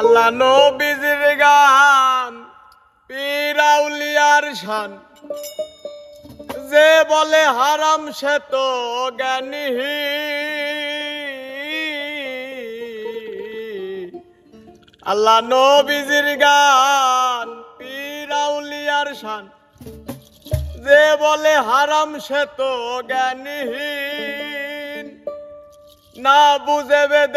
আল্লাহ নবীজির গান, পিরাউলিয়ার শান। যে বলে হারাম সে তো জ্ঞানী। আল্লাহ নবীজির গান, পিরাউলিয়ার শান। যে বলে হারাম সে তো জ্ঞানীহীন। না বুঝে বেদ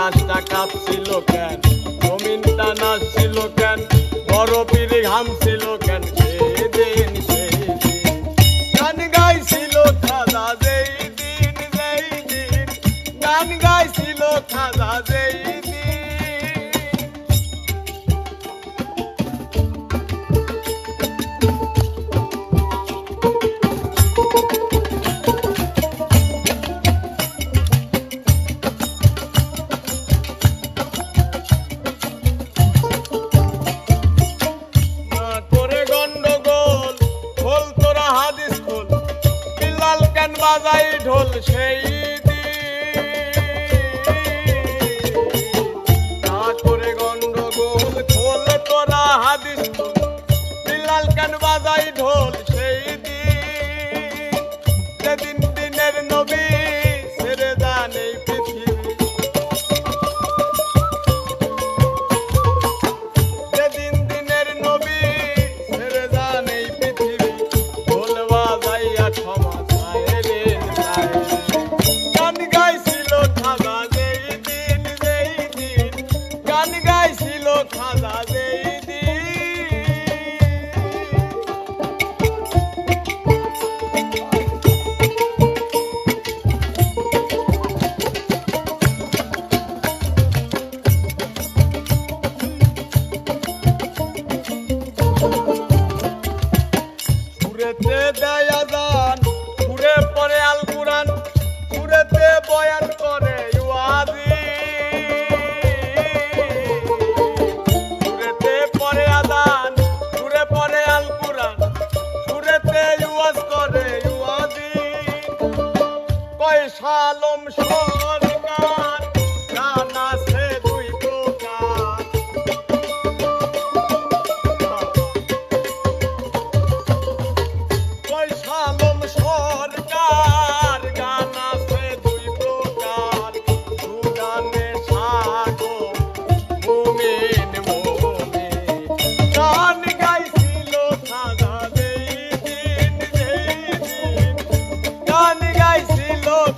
আকাশটা কাঁপছিল কেন? বাজাই ঢোল সেই করে গন্ডগোল খোল তোরা হাদিস বয়ান করে ওয়াজি সুরেতে পরে আদান, সুরে পরে আল কুরআন, সুরেতে ওয়াজ করে ওয়াজি কয় শালম সরকার